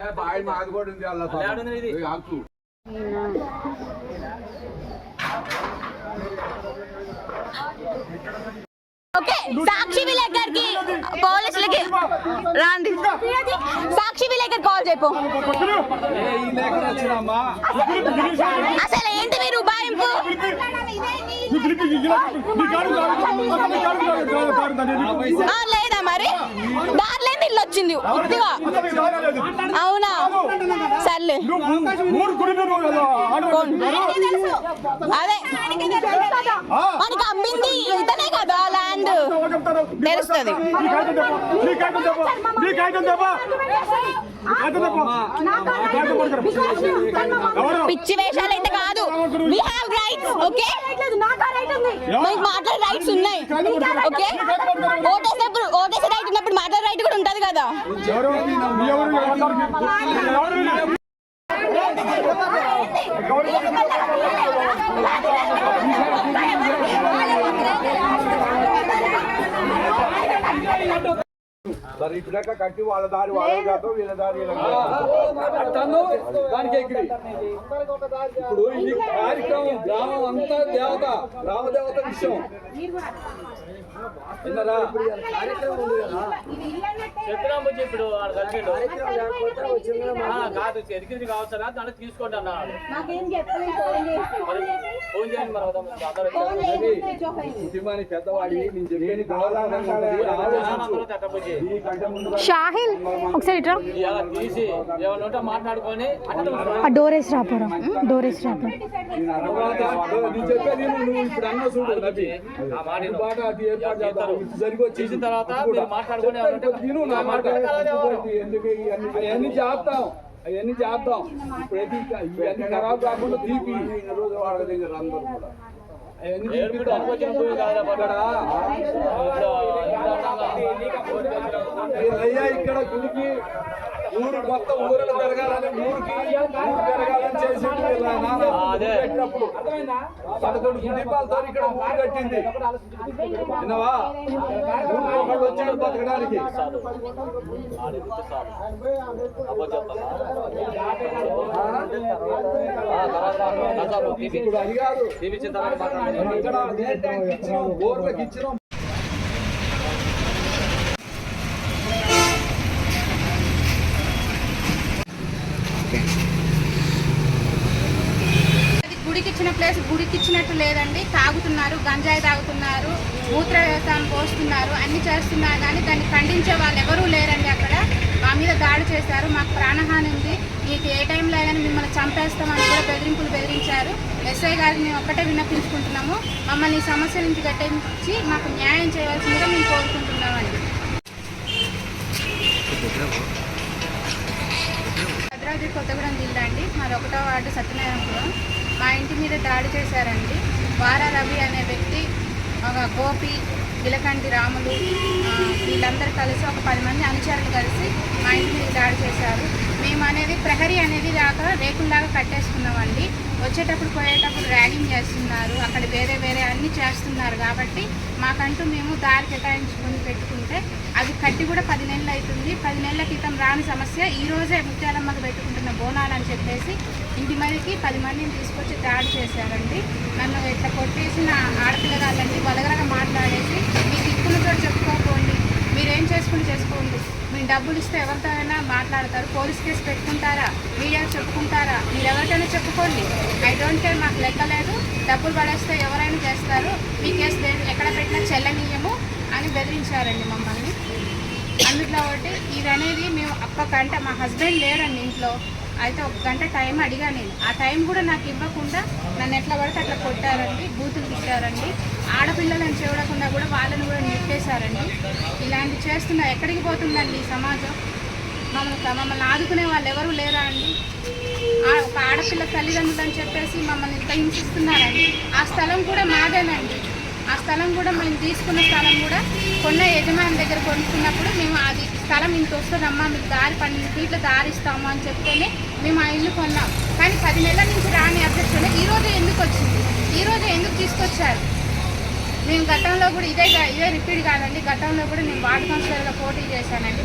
Bye మాది కూడా ఉంది అలా ఆకు ఓకే సాక్షి విలేకర్కి పోలీసులకి రాండి. సాక్షి విలేకర్ కాల్ చెప్పు అసలు ఏంటి మీరు ఉబాయింపు లేదా మరి? దారిలేని ఇల్లు వచ్చింది ఉత్తిగా అవునా? సర్లే. అదే. మనకి అమ్మింది ఇతనే కదా ల్యాండ్ తెలుస్తుంది పిచ్చి వేషాలు అయితే కాదు వి హావ్ రైట్స్ ఓకే మీకు మాట్లాడే రైట్స్ ఉన్నాయి ఓకే ఓటేసేప్పుడు ఓటేసే రైట్ ఉన్నప్పుడు మాట్లాడే రైట్ కూడా ఉంటుంది కదా మరి ఇప్పుడాక కట్టి వాళ్ళ దారి వాళ్ళ కాదు వీళ్ళ దారి దానికి ఎగిరి. ఇప్పుడు ఇది కార్యక్రమం గ్రామం అంతా దేవత రామదేవత విషయం. విన్నారా? చెప్పినాం బుజ్జి ఇప్పుడు కాదు. ఎదిగింది కావచ్చు దాన్ని తీసుకోండి అన్నాడు. షాహిల్ ఒకసారి ఇట్రా ఆ డోర్ వేసి రాపోరా డోర్ వేసి రాపో అన్న చేసిన తర్వాత మీరు మాట్లాడుకొని? ఎందుకు అవన్నీ చేద్దాం అవన్నీ చేద్దాం. ఇప్పుడైతే ఇవన్నీ ఖరాబ్ కాకుండా తీపి. రోజు అందరూ కూడా. ఇక్కడ బాబా. అయ్యా ఇక్కడ గుడికి ఊరు మొత్తం ఊరలు పెరగాలని ఊరికి ఊరు పెరగాలని చేసి వీళ్ళ నాన్న. అదే. పెట్టినప్పుడు. పదకొండు ఇక్కడ ఊరు కట్టింది. విన్నావా? ఊరికి బతకడానికి ఆడితే చాలు. ఇప్పుడు అది కాదు తీపిచ్చిన ఇచ్చినాం బోర్లకు ఇచ్చిన ప్లేస్ గుడికి ఇచ్చినట్టు లేదండి. తాగుతున్నారు గంజాయి తాగుతున్నారు మూత్ర వ్యవసాయం పోస్తున్నారు అన్ని చేస్తున్నారు కానీ దాన్ని ఖండించే వాళ్ళు ఎవరూ లేరండి అక్కడ. మా మీద దాడి చేశారు మాకు ప్రాణహాని ఉంది. మీకు ఏ టైంలో అయినా మిమ్మల్ని చంపేస్తామని కూడా బెదిరింపులు బెదిరించారు. ఎస్ఐ గారిని మేము ఒక్కటే విన్నపించుకుంటున్నాము. మమ్మల్ని సమస్య నుంచి గట్టించి మాకు న్యాయం చేయవలసిందిగా మేము కోరుకుంటున్నామండి. భద్రాద్రి కొత్తగూడెం జిల్లా అండి. మాది ఒకటో వార్డు సత్యనారాయణపురం. మా ఇంటి మీద దాడి చేశారండి. వారా రవి అనే వ్యక్తి ఒక గోపి విలకంటి రాములు వీళ్ళందరూ కలిసి ఒక పది మంది అనుచరులు కలిసి మా ఇంటి మీద దాడి చేశారు. మేము అనేది ప్రహరీ అనేది దాకా రేకుల్లాగా కట్టేసుకున్నామండి. వచ్చేటప్పుడు పోయేటప్పుడు ర్యాగింగ్ చేస్తున్నారు. అక్కడ వేరే వేరే అన్ని చేస్తున్నారు కాబట్టి మాకంటూ మేము దారి కేటాయించుకొని పెట్టుకుంటే అది కట్టి కూడా పది నెలలు అవుతుంది. పది నెలల క్రితం రాని సమస్య. ఈరోజే ముత్యాలమ్మకు పెట్టుకుంటున్న బోనాలు అని చెప్పేసి ఇంటి మీదకి పది మందిని తీసుకొచ్చి దాడి చేశారండి. నన్ను ఇట్లా కొట్టేసి నా ఆడపిల్లగాళ్ళండి వలగరగా మాట్లాడేసి మీ దిక్కులతో చెప్పుకోకండి. మీరేం చేసుకుని చేసుకోండి. మీ డబ్బులు ఇస్తే ఎవరితోనైనా మాట్లాడతారు. పోలీస్ కేసు పెట్టుకుంటారా? మీడియాకి చెప్పుకుంటారా? మీరు ఎవరికైనా చెప్పుకోండి. ఐ డోంట్ కేర్ మాకు లెక్కలేదు డబ్బులు పడేస్తే ఎవరైనా చేస్తారు. మీ కేసు దేని ఎక్కడ పెట్టినా చెల్లనీయము అని బెదిరించారండి మమ్మల్ని. అందుట్లో ఒకటి ఇది అనేది మేము అప్పకంటే మా హస్బెండ్ లేరండి ఇంట్లో. అయితే ఒక గంట టైం అడిగా నేను. ఆ టైం కూడా నాకు ఇవ్వకుండా నన్ను ఎట్లా పడితే అట్లా కొట్టారండి బూతులు తిట్టారండి. ఆడపిల్లలను చూడకుండా కూడా వాళ్ళని కూడా నిప్పేశారండి ఇలాంటి చేస్తున్న ఎక్కడికి పోతుందండి ఈ సమాజం? మమ్మల్ని మమ్మల్ని ఆదుకునే వాళ్ళు ఎవరు లేరా అండి? ఒక ఆడపిల్ల తల్లిదండ్రులు అని చెప్పేసి మమ్మల్ని ఇంత హింసిస్తున్నారండి. ఆ స్థలం కూడా మాదేనండి. స్థలం కూడా మేము తీసుకున్న స్థలం కూడా కొన్న యజమాని దగ్గర కొనుక్కున్నప్పుడు మేము అది స్థలం ఇంత వస్తుందమ్మా మీకు దారి పన్నెండు ఫీట్లు దారి ఇస్తాము అని చెప్తేనే మేము ఆ ఇల్లు కొన్నాం. కానీ పది నెలల నుంచి రాని అభ్యర్థులు ఈరోజు ఎందుకు వచ్చింది? ఈరోజు ఎందుకు తీసుకొచ్చారు? మేము గతంలో కూడా ఇదే ఇదే రిపీట్ కాదండి. గతంలో కూడా నేను వార్డు కౌన్సిలర్గా పోటీ చేశానండి.